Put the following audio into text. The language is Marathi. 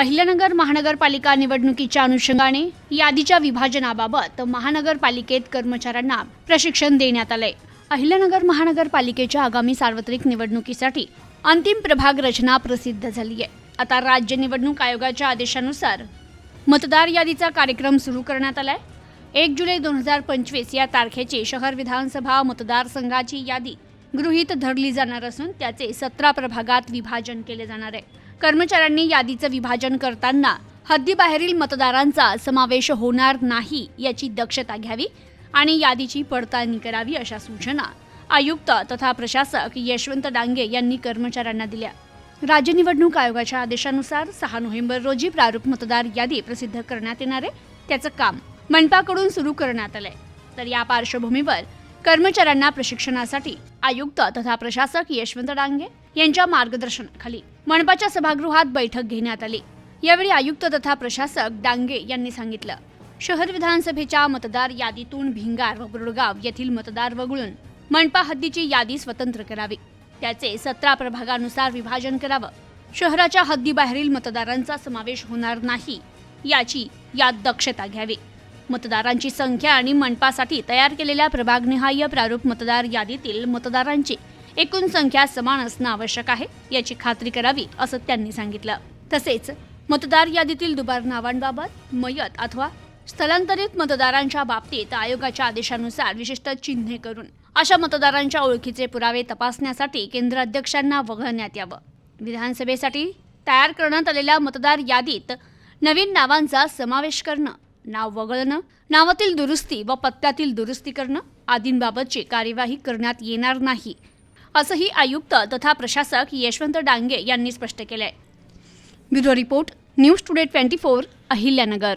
अहिल्यानगर महानगरपालिका निवडणुकीच्या अनुषंगाने यादीच्या विभाजनाबाबत महानगरपालिकेत कर्मचाऱ्यांना प्रशिक्षण देण्यात आलंय. अहिल्यानगर महानगरपालिकेच्या आगामी सार्वत्रिक निवडणुकीसाठी अंतिम प्रभाग रचना प्रसिद्ध झाली आहे. आता राज्य निवडणूक आयोगाच्या आदेशानुसार मतदार यादीचा कार्यक्रम सुरू करण्यात आलाय. एक जुलै दोन हजार पंचवीस या तारखेची शहर विधानसभा मतदारसंघाची यादी गृहीत धरली जाणार असून त्याचे सतरा प्रभागात विभाजन केले जाणार आहे. कर्मचाऱ्यांनी यादीचं विभाजन करताना हद्दीबाहेरील मतदारांचा समावेश होणार नाही याची दक्षता घ्यावी आणि यादीची पडताळणी करावी अशा सूचना आयुक्त तथा प्रशासक यशवंत डांगे यांनी कर्मचाऱ्यांना दिल्या. राज्य निवडणूक आयोगाच्या आदेशानुसार सहा नोव्हेंबर रोजी प्रारूप मतदार यादी प्रसिद्ध करण्यात येणार आहे. त्याचं काम मनपाकडून सुरू करण्यात आलंय. तर या पार्श्वभूमीवर कर्मचाऱ्यांना प्रशिक्षणासाठी आयुक्त तथा प्रशासक यशवंत डांगे यांच्या मार्गदर्शनाखाली मनपाच्या सभागृहात बैठक घेण्यात आली. यावेळी आयुक्त तथा प्रशासक डांगे यांनी सांगितलं. शहर विधानसभेच्या मतदार यादीतून भिंगार व बुरडगाव येथील मतदार वगळून मनपा हद्दीची यादी स्वतंत्र करावी. त्याचे सतरा प्रभागानुसार विभाजन करावं. शहराच्या हद्दीबाहेरील मतदारांचा समावेश होणार नाही याची यात दक्षता घ्यावी. मतदारांची संख्या आणि मनपासाठी तयार केलेल्या प्रभागनिहाय प्रारूप मतदार यादीतील मतदारांची एकूण संख्या समान असणं आवश्यक आहे याची खात्री करावी असं त्यांनी सांगितलं. तसेच मतदार यादीतील दुबार नावांबाबत मयत अथवा स्थलांतरित मतदारांच्या बाबतीत आयोगाच्या आदेशानुसार विशिष्ट चिन्हे करून अशा मतदारांच्या ओळखीचे पुरावे तपासण्यासाठी केंद्र अध्यक्षांना वगळण्यात यावं. विधानसभेसाठी तयार करण्यात आलेल्या मतदार यादीत नवीन नावांचा समावेश करणं नाव वगळणं नावातील दुरुस्ती व पत्त्यातील दुरुस्ती करणं आदींबाबतची कार्यवाही करण्यात येणार नाही असंही आयुक्त तथा प्रशासक यशवंत डांगे यांनी स्पष्ट केलंय. Bureau report news today twenty four Ahilyanagar.